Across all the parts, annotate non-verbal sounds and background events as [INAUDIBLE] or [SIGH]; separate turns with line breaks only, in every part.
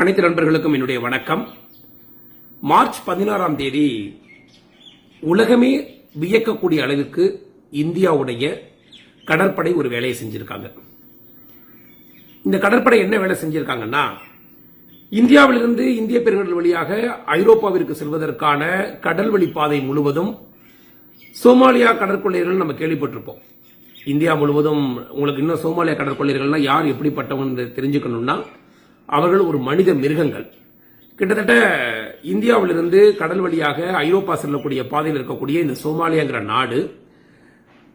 அனைத்து நண்பர்களுக்கும் என்னுடைய வணக்கம். மார்ச் பதினாறாம் தேதி உலகமே வியக்கக்கூடிய அளவிற்கு இந்தியாவுடைய கடற்படை ஒரு வேலையை செஞ்சிருக்காங்க. இந்த கடற்படை என்ன வேலை செஞ்சிருக்காங்கன்னா இந்தியாவிலிருந்து இந்திய பெருங்கடல் வழியாக ஐரோப்பாவிற்கு செல்வதற்கான கடல் வழி பாதை முழுவதும் சோமாலியா கடற்கொள்ளையர்கள் நம்ம கேள்விப்பட்டிருப்போம். இந்தியா முழுவதும் உங்களுக்கு இன்னும் சோமாலியா கடற்கொள்ளையர்கள்னா யார் எப்படிப்பட்டவங்க தெரிஞ்சுக்கணும்னா அவர்கள் ஒரு மனித மிருகங்கள். கிட்டத்தட்ட இந்தியாவிலிருந்து கடல் வழியாக ஐரோப்பா செல்லக்கூடிய பாதையில் இருக்கக்கூடிய இந்த சோமாலியாங்கிற நாடு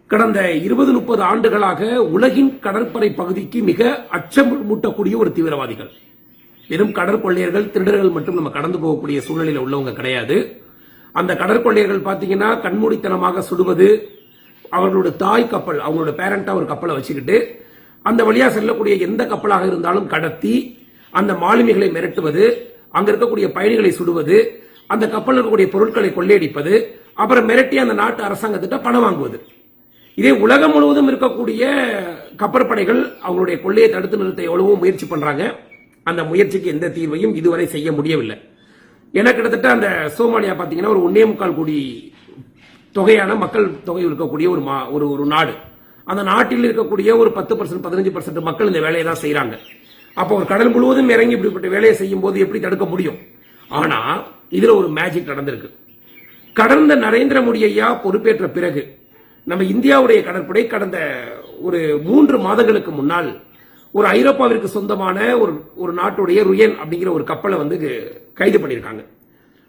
கடந்த இருபது முப்பது ஆண்டுகளாக உலகின் கடற்படை பகுதிக்கு மிக அச்சம் மூட்டக்கூடிய ஒரு தீவிரவாதிகள். வெறும் கடற்கொள்ளையர்கள் திருடர்கள் மட்டும் நம்ம கடந்து போகக்கூடிய சூழ்நிலையில் உள்ளவங்க கிடையாது. அந்த கடற்கொள்ளையர்கள் பார்த்தீங்கன்னா கண்மூடித்தனமாக சுடுவது அவர்களோட தாய் கப்பல் அவங்களோட பேரண்டா ஒரு கப்பலை வச்சுக்கிட்டு அந்த வழியா செல்லக்கூடிய எந்த கப்பலாக இருந்தாலும் கடத்தி அந்த மாலுமிகளை மிரட்டுவது அங்க இருக்கக்கூடிய பயணிகளை சுடுவது அந்த கப்பலில் இருக்கக்கூடிய பொருட்களை கொள்ளையடிப்பது அப்புறம் மிரட்டி அந்த நாட்டு அரசாங்கத்திட்ட பணம் வாங்குவது. இதே உலகம் முழுவதும் இருக்கக்கூடிய கப்பற்படைகள் அவங்களுடைய கொள்ளையை தடுத்து நிறுத்த எவ்வளவோ முயற்சி பண்றாங்க. அந்த முயற்சிக்கு எந்த தீர்வையும் இதுவரை செய்ய முடியவில்லை. ஏன்னா கிட்டத்தட்ட அந்த சோமாலியா பார்த்தீங்கன்னா ஒரு ஒன்னே முக்கால் கோடி தொகையான மக்கள் தொகை இருக்கக்கூடிய ஒரு மா- ஒரு ஒரு நாடு. அந்த நாட்டில் இருக்கக்கூடிய ஒரு பத்து பர்சன்ட் பதினஞ்சு பர்சன்ட் மக்கள் இந்த வேலையை தான் செய்யறாங்க அப்போ ஒரு கடல் முழுவதும் இறங்கி இப்படிப்பட்ட வேலையை செய்யும் போது எப்படி தடுக்க முடியும்? ஆனா இதுல ஒரு மேஜிக் நடந்திருக்கு. கடந்த நரேந்திர மோடி ஐயா பொறுப்பேற்ற பிறகு நம்ம இந்தியாவுடைய கடற்படை கடந்த ஒரு மூன்று மாதங்களுக்கு முன்னால் ஒரு ஐரோப்பாவிற்கு சொந்தமான ஒரு ஒரு நாட்டுடைய ருயன் அப்படிங்கிற ஒரு கப்பலை வந்து கைது பண்ணியிருக்காங்க.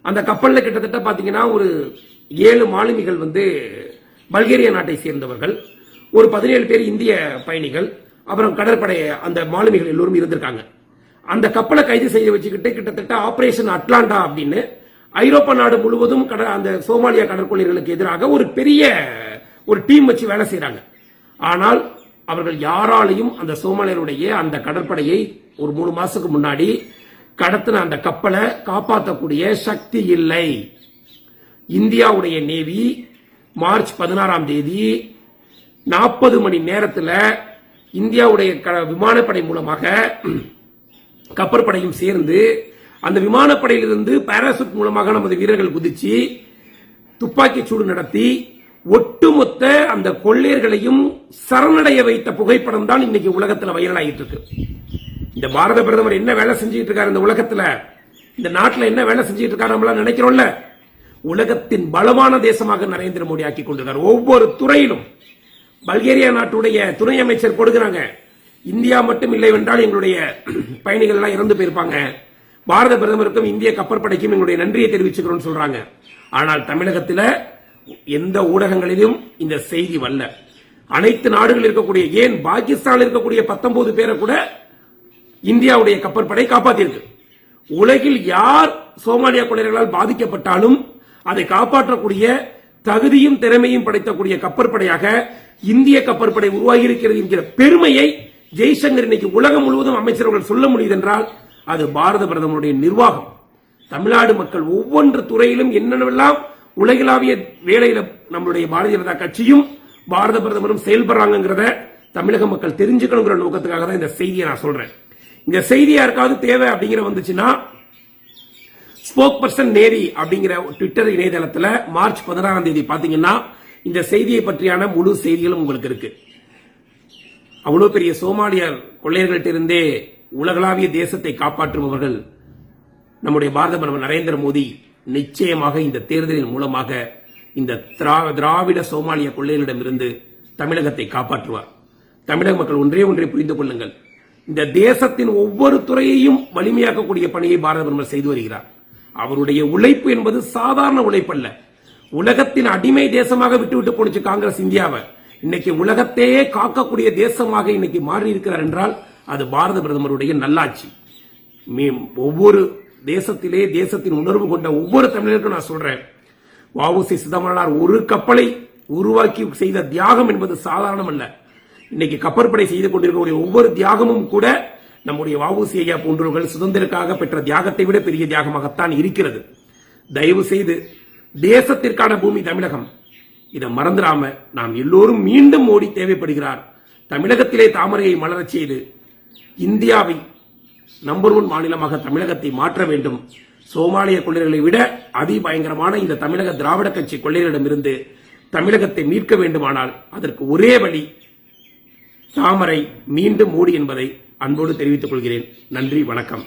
அந்த கப்பலில் கிட்டத்தட்ட பார்த்தீங்கன்னா ஒரு ஏழு மாலுமிகள் வந்து பல்கேரியா நாட்டை சேர்ந்தவர்கள் ஒரு பதினேழு பேர் இந்திய பயணிகள் அப்புறம் கடற்படை அந்த மாலுமிகள் எல்லோரும் இருந்திருக்காங்க. அந்த கப்பலை கைது செய்து வச்சுக்கிட்டு கிட்டத்தட்ட ஆபரேஷன் அட்லாண்டா அப்படின்னு ஐரோப்பா நாடு முழுவதும் கட அந்த சோமாலியா கடற்கொள்ளைகளுக்கு எதிராக ஒரு பெரிய ஒரு டீம் வச்சு வேலை செய்கிறாங்க ஆனால் அவர்கள் யாராலையும் அந்த சோமாலியருடைய அந்த கடற்படையை ஒரு மூணு மாசத்துக்கு முன்னாடி கடத்தின அந்த கப்பலை காப்பாற்றக்கூடிய சக்தி இல்லை. இந்தியாவுடைய நேவி மார்ச் பதினாறாம் தேதி நாற்பது மணி நேரத்தில் இந்தியாவுடைய க- விமானப்படை மூலமாக கப்பற்படையும் சேர்ந்து அந்த விமானப்படையிலிருந்து பாராசூட் மூலமாக நமது வீரர்கள் குதிச்சு துப்பாக்கி சூடு நடத்தி ஒட்டுமொத்த அந்த கொள்ளையர்களையும் சரணடைய வைத்த புகைப்படம் தான் இன்னைக்கு உலகத்துல வைரல் ஆகிட்டு இருக்கு இந்த பாரத பிரதமர் என்ன வேலை செஞ்சுட்டு இருக்காரு இந்த உலகத்துல? இந்த நாட்டுல என்ன வேலை செஞ்சுட்டு இருக்காரு நம்மளாம் நினைக்கிறோம்ல? உலகத்தின் பலமான தேசமாக நரேந்திர மோடி ஆக்கி கொண்டிருக்கார். ஒவ்வொரு துறையிலும். பல்கேரியா நாட்டுடைய துணை அமைச்சர் கொடுக்கிறாங்க. இந்தியா மட்டும் இல்லை என்றால் எங்களுடைய [CLEARS THROAT] பயணிகள் எல்லாம் இறந்து போயிருப்பாங்க. பாரத பிரதமருக்கும் இந்திய கப்பற்படைக்கும் எங்களுடைய நன்றியை தெரிவிச்சுக்கிறோம் சொல்றாங்க. ஆனால் தமிழகத்தில் எந்த ஊடகங்களிலும் இந்த செய்தி வரல. அனைத்து நாடுகள் இருக்கக்கூடிய ஏன் பாகிஸ்தான் இருக்கக்கூடிய 19 பேரை கூட இந்தியாவுடைய கப்பற்படை காப்பாத்திருக்கு. உலகில் யார் சோமாலியா கொள்ளையர்களால் பாதிக்கப்பட்டாலும் அதை காப்பாற்றக்கூடிய தகுதியும் திறமையும் படைத்தக்கூடிய கப்பற்படையாக இந்திய கப்பற்படை உருவாகி இருக்கிறது என்கிற பெருமையை ஜெய்சங்கர் இன்னைக்கு உலகம் முழுவதும் அமைச்சர்கள் சொல்ல முடியுது என்றால் அது பாரத பிரதமருடைய நிர்வாகம். தமிழ்நாடு மக்கள் ஒவ்வொன்று துறையிலும் என்னென்னவெல்லாம் உலகளாவிய வேலையில நம்மளுடைய பாரதிய ஜனதா கட்சியும் பாரத பிரதமரும் செயல்படுறாங்கிறத தமிழக மக்கள் தெரிஞ்சுக்கணுங்கிற நோக்கத்துக்காக தான் இந்த செய்தியை நான் சொல்றேன். இந்த செய்தி யாருக்காவது தேவை அப்படிங்கிற வந்துச்சுன்னா ஸ்போக் பர்சன் நேரி அப்படிங்கிற ட்விட்டர் இணையதளத்துல மார்ச் பதினாறாம் தேதி பாத்தீங்கன்னா இந்த செய்தியை பற்றியான முழு செய்திகளும் உங்களுக்கு இருக்கு. அவ்வளவு பெரிய சோமாலியர் கொள்ளையர்கள்ட்ட இருந்தே உலகளாவிய தேசத்தை காப்பாற்றுபவர்கள் நம்முடைய பாரத பிரதமர் நரேந்திர மோடி நிச்சயமாக இந்த தேர்தலின் மூலமாக இந்த திரா- திராவிட சோமாலிய கொள்ளையர்களிடமிருந்து தமிழகத்தை காப்பாற்றுவார். தமிழக மக்கள் ஒன்றே ஒன்றை புரிந்து கொள்ளுங்கள். இந்த தேசத்தின் ஒவ்வொரு துறையையும் வலிமையாக்கக்கூடிய பணியை பாரத பிரதமர் செய்து வருகிறார். அவருடைய உழைப்பு என்பது சாதாரண உழைப்பல்ல. உலகத்தின் அடிமை தேசமாக விட்டுவிட்டு போனுச்சு காங்கிரஸ் இந்தியாவை. இன்னைக்கு உலகத்தையே காக்கக்கூடிய தேசமாக இன்னைக்கு மாறி இருக்கிறார் என்றால் அது பாரத பிரதமருடைய நல்லாட்சி. ஒவ்வொரு தேசத்திலே தேசத்தின் உணர்வு கொண்ட ஒவ்வொரு தமிழருக்கும் நான் சொல்றேன். வஉசி சிதம்பரனார் ஒரு கப்பலை உருவாக்கி செய்த தியாகம் என்பது சாதாரணம் அல்ல இன்னைக்கு கப்பற்படை செய்து கொண்டிருக்கக்கூடிய ஒவ்வொரு தியாகமும் கூட நம்முடைய வாவூசி ஐயா போன்றவர்கள் சுதந்திரக்காக பெற்ற தியாகத்தை விட பெரிய தியாகமாகத்தான் இருக்கிறது. தயவு செய்து தேசத்திற்கான பூமி தமிழகம். இதை மறந்துடாம நாம் எல்லோரும் மீண்டும் மோடி தேவைப்படுகிறார். தமிழகத்திலே தாமரையை மலரச் செய்து இந்தியாவை நம்பர் ஒன் மாநிலமாக தமிழகத்தை மாற்ற வேண்டும். சோமாலிய கொள்ளையர்களை விட அதிபயங்கரமான இந்த தமிழக திராவிட கட்சி கொள்ளையரிடமிருந்து தமிழகத்தை மீட்க வேண்டுமானால் அதற்கு ஒரே வழி தாமரை மீண்டும் மூடி என்பதை அன்போடு தெரிவித்துக் கொள்கிறேன். நன்றி வணக்கம்.